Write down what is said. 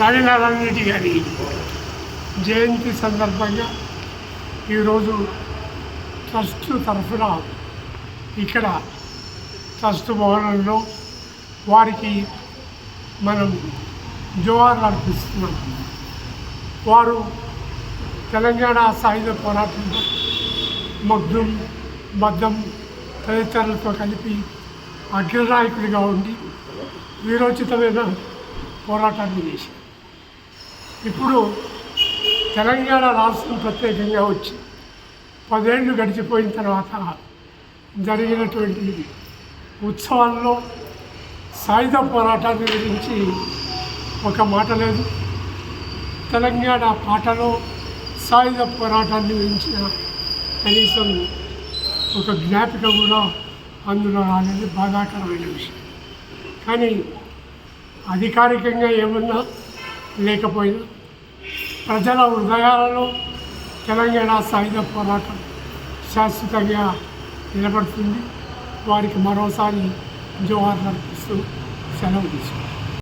రవీనారాయణ గారి జయంతి సందర్భంగా ఈరోజు ట్రస్ట్ తరఫున ఇక్కడ ట్రస్ట్ భవనంలో వారికి మనం జోహార్లు అర్పిస్తున్నాం. వారు తెలంగాణ సాయుధ పోరాటంలో మగ్దుం మద్దం తదితరులతో కలిపి అగ్రనాయకుడిగా ఉండి వీరోచితమైన పోరాటాన్ని చేశారు. ఇప్పుడు తెలంగాణ రాష్ట్రం ప్రత్యేకంగా వచ్చి పదేళ్ళు గడిచిపోయిన తర్వాత జరిగినటువంటి ఉత్సవాల్లో సాయుధ పోరాటాన్ని గురించి ఒక మాట లేదు. తెలంగాణ పాటలో సాయుధ పోరాటాన్ని గురించిన కనీసం ఒక జ్ఞాపిక కూడా అందులో రాలేదు. బాధాకరమైన విషయం. కానీ అధికారికంగా ఏమన్నా లేకపోయినా ప్రజల హృదయాలలో తెలంగాణ సాయుధ పోరాటం శాశ్వతంగా నిలబడుతుంది. వారికి మరోసారి జోహార్లు అర్పిస్తూ సెలవు తీసుకుంటాం